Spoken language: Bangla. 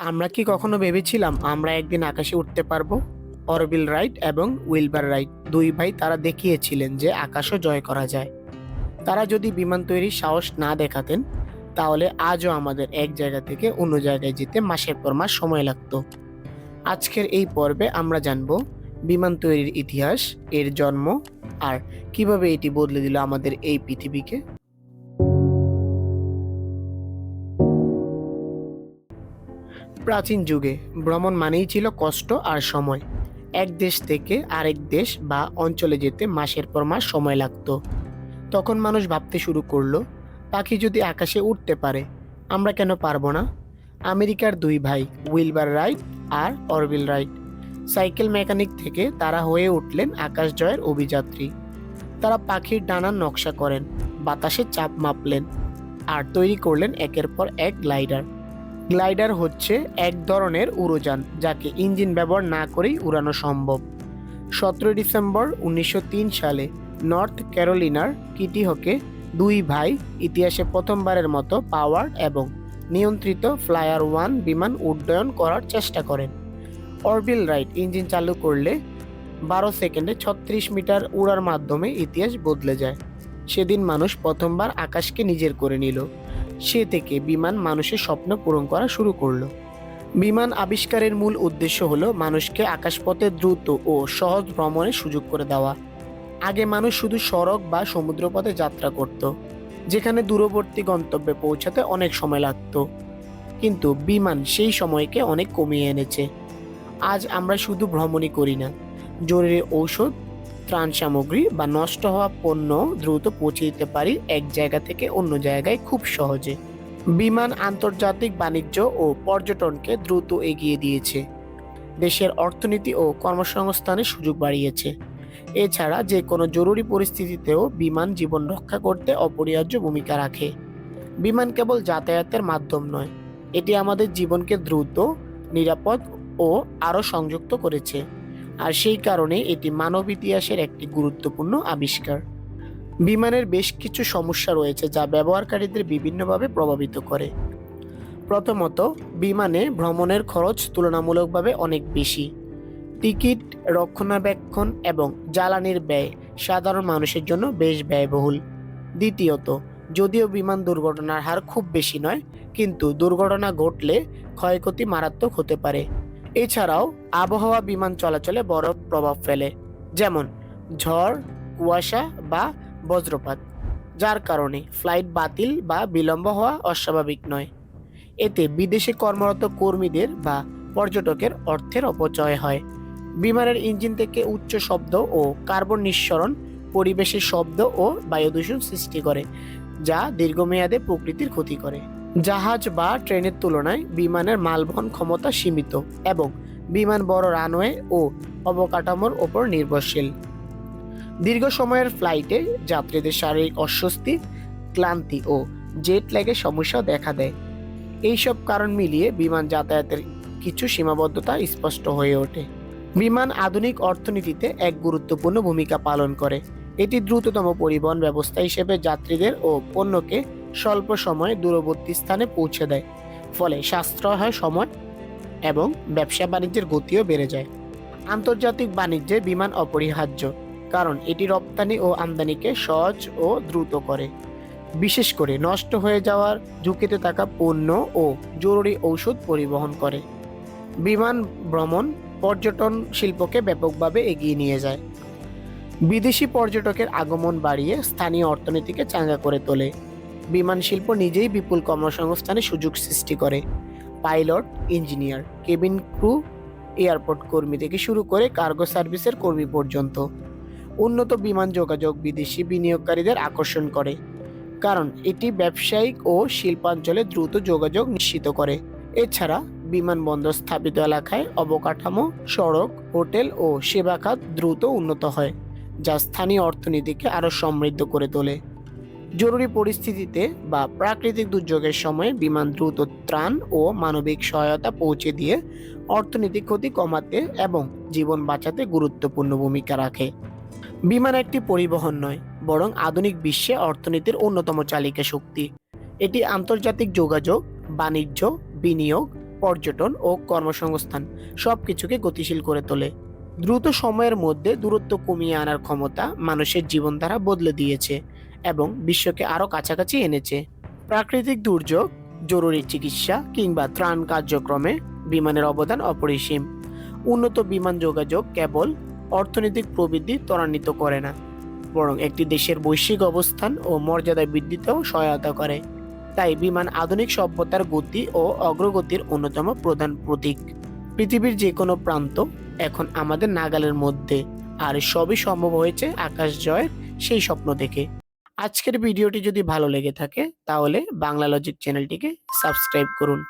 আমরা কি কখনো ভেবেছিলাম আমরা একদিন আকাশে উঠতে পারব? অরবিল রাইট এবং উইলবার রাইট দুই ভাই তারা দেখিয়েছিলেন যে আকাশও জয় করা যায়। তারা যদি বিমান তৈরির সাহস না দেখাতেন, তাহলে আজও আমাদের এক জায়গা থেকে অন্য জায়গায় যেতে মাসের পর মাস সময় লাগতো। আজকের এই পর্বে আমরা জানব বিমান তৈরির ইতিহাস, এর জন্ম, আর কীভাবে এটি বদলে দিল আমাদের এই পৃথিবীকে। প্রাচীন যুগে ভ্রমণ মানেই ছিল কষ্ট আর সময়। এক দেশ থেকে আরেক দেশ বা অঞ্চলে যেতে মাসের পর মাস সময় লাগতো। তখন মানুষ ভাবতে শুরু করল, পাখি যদি আকাশে উঠতে পারে, আমরা কেন পারব না? আমেরিকার দুই ভাই, উইলবার রাইট আর অরবিল রাইট, সাইকেল মেকানিক থেকে তারা হয়ে উঠলেন আকাশ জয়ের অভিযাত্রী। তারা পাখির ডানার নকশা করেন, বাতাসে চাপ মাপলেন আর তৈরি করলেন একের পর এক গ্লাইডার। গ্লাইডার হচ্ছে এক ধরনের উড়োযান যাকে ইঞ্জিন ব্যবহার না করেই উড়ানো সম্ভব। সতেরোই ডিসেম্বর উনিশশো তিন সালে নর্থ ক্যারোলিনার কিটিহকে দুই ভাই ইতিহাসে প্রথমবারের মতো পাওয়ার এবং নিয়ন্ত্রিত ফ্লায়ার ওয়ান বিমান উড্ডয়ন করার চেষ্টা করেন। অরবিল রাইট ইঞ্জিন চালু করলে বারো সেকেন্ডে ছত্রিশ মিটার উড়ার মাধ্যমে ইতিহাস বদলে যায়। সেদিন মানুষ প্রথমবার আকাশকে নিজের করে নিল। সে থেকে বিমান মানুষের স্বপ্ন পূরণ করা শুরু করল। বিমান আবিষ্কারের মূল উদ্দেশ্য হল মানুষকে আকাশপথে দ্রুত ও সহজ ভ্রমণের সুযোগ করে দেওয়া। আগে মানুষ শুধু সড়ক বা সমুদ্রপথে যাত্রা করত, যেখানে দূরবর্তী গন্তব্যে পৌঁছাতে অনেক সময় লাগত। কিন্তু বিমান সেই সময়কে অনেক কমিয়ে এনেছে। আজ আমরা শুধু ভ্রমণই করি না, জরুরি ঔষধ ত্রাণ সামগ্রী বা নষ্ট হওয়া পণ্য দ্রুত পৌঁছে দিতে পারি এক জায়গা থেকে অন্য জায়গায় খুব সহজে। বিমান, আন্তর্জাতিক বাণিজ্য ও পর্যটনকে দ্রুত এগিয়ে দিয়েছে। দেশের অর্থনীতি ও কর্মসংস্থানের সুযোগ বাড়িয়েছে। এছাড়া যে কোনো জরুরি পরিস্থিতিতেও বিমান জীবন রক্ষা করতে অপরিহার্য ভূমিকা রাখে। বিমান কেবল যাতায়াতের মাধ্যম নয়, এটি আমাদের জীবনকে দ্রুত, নিরাপদ ও আরও সংযুক্ত করেছে। আর সেই কারণে এটি মানব ইতিহাসের একটি গুরুত্বপূর্ণ আবিষ্কার। বিমানের বেশ কিছু সমস্যা রয়েছে যা ব্যবহারকারীদের বিভিন্নভাবে প্রভাবিত করে। প্রথমত, বিমানে ভ্রমণের খরচ তুলনামূলকভাবে অনেক বেশি। টিকিট রক্ষণাবেক্ষণ এবং জ্বালানির ব্যয় সাধারণ মানুষের জন্য বেশ ব্যয়বহুল। দ্বিতীয়ত, যদিও বিমান দুর্ঘটনার হার খুব বেশি নয়, কিন্তু দুর্ঘটনা ঘটলে ক্ষয়ক্ষতি মারাত্মক হতে পারে। এছাড়াও আবহাওয়া বিমান চলাচলে বড় প্রভাব ফেলে, যেমন ঝড়, কুয়াশা বা বজ্রপাত, যার কারণে ফ্লাইট বাতিল বা বিলম্ব হওয়া অস্বাভাবিক নয়। এতে বিদেশে কর্মরত কর্মীদের বা পর্যটকের অর্থের অপচয় হয়। বিমানের ইঞ্জিন থেকে উচ্চ শব্দ ও কার্বন নিঃসরণ পরিবেশের শব্দ ও বায়ুদূষণ সৃষ্টি করে, যা দীর্ঘমেয়াদে প্রকৃতির ক্ষতি করে। জাহাজ বা ট্রেনের তুলনায় বিমানের মালবহন ক্ষমতা সীমিত এবং বিমান বড় রানওয়ে ও অবকাঠামোর ওপর নির্ভরশীল। দীর্ঘ সময়ের ফ্লাইটে যাত্রীদের শারীরিক অস্বস্তি, ক্লান্তি ও জেট ল্যাগের সমস্যা দেখা দেয়। এইসব কারণ মিলিয়ে বিমান যাতায়াতের কিছু সীমাবদ্ধতা স্পষ্ট হয়ে ওঠে। বিমান আধুনিক অর্থনীতিতে এক গুরুত্বপূর্ণ ভূমিকা পালন করে। এটি দ্রুততম পরিবহন ব্যবস্থা হিসেবে যাত্রীদের ও পণ্যকে স্বল্প সময়ে দূরবর্তী স্থানে পৌঁছে দেয়। ফলে সাশ্রয় হয় সময় এবং ব্যবসা বাণিজ্যের গতিও বেড়ে যায়। আন্তর্জাতিক বাণিজ্যে বিমান অপরিহার্য, কারণ এটি রপ্তানি ও আমদানিকে সহজ ও দ্রুত করে। বিশেষ করে নষ্ট হয়ে যাওয়ার ঝুঁকিতে থাকা পণ্য ও জরুরি ঔষধ পরিবহন করে। বিমান ভ্রমণ পর্যটন শিল্পকে ব্যাপকভাবে এগিয়ে নিয়ে যায়। বিদেশি পর্যটকের আগমন বাড়িয়ে স্থানীয় অর্থনীতিকে চাঙ্গা করে তোলে। বিমান শিল্প নিজেই বিপুল কর্মসংস্থানের সুযোগ সৃষ্টি করে। Pilot, engineer, cabin crew, airport কর্মী থেকে শুরু করে কার্গো সার্ভিসের কর্মী পর্যন্ত। উন্নত বিমান যোগাযোগ বিদেশি বিনিয়োগকারীদের আকর্ষণ করে, কারণ এটি ব্যবসায়িক ও শিল্পাঞ্চলে দ্রুত যোগাযোগ নিশ্চিত করে। এছাড়া বিমানবন্দর স্থাপিত এলাকায় অবকাঠামো, সড়ক, হোটেল ও সেবা খাত দ্রুত উন্নত হয়, যা স্থানীয় অর্থনীতিকে আরও সমৃদ্ধ করে তোলে। জরুরি পরিস্থিতিতে বা প্রাকৃতিক দুর্যোগের সময় বিমান দ্রুত ত্রাণ ও মানবিক সহায়তা পৌঁছে দিয়ে অর্থনৈতিক ক্ষতি কমাতে এবং জীবন বাঁচাতে গুরুত্বপূর্ণ ভূমিকা রাখে। বিমান একটি পরিবহন নয়, বরং আধুনিক বিশ্বে অর্থনীতির অন্যতম চালিকা শক্তি। এটি আন্তর্জাতিক যোগাযোগ, বাণিজ্য, বিনিয়োগ, পর্যটন ও কর্মসংস্থান সব কিছুকে গতিশীল করে তোলে। দ্রুত সময়ের মধ্যে দূরত্ব কমিয়ে আনার ক্ষমতা মানুষের জীবনধারা বদলে দিয়েছে। এবং বিশ্বকে আরও কাছাকাছি এনেছে। প্রাকৃতিক দুর্যোগ, জরুরি চিকিৎসা কিংবা ত্রাণ কার্যক্রমে বিমানের অবদান অপরিসীম। উন্নত বিমান যোগাযোগ কেবল অর্থনৈতিক প্রবৃদ্ধি ত্বরান্বিত করে না, বরং একটি দেশের বৈশ্বিক অবস্থান ও মর্যাদা বৃদ্ধিতেও সহায়তা করে। তাই বিমান আধুনিক সভ্যতার গতি ও অগ্রগতির অন্যতম প্রধান প্রতীক। পৃথিবীর যে কোনো প্রান্ত এখন আমাদের নাগালের মধ্যে, আর সবই সম্ভব হয়েছে আকাশ জয়ের সেই স্বপ্ন দেখে। আজকের ভিডিওটি যদি ভালো লেগে থাকে তাহলে বাংলা লজিক চ্যানেলটিকে সাবস্ক্রাইব করুন।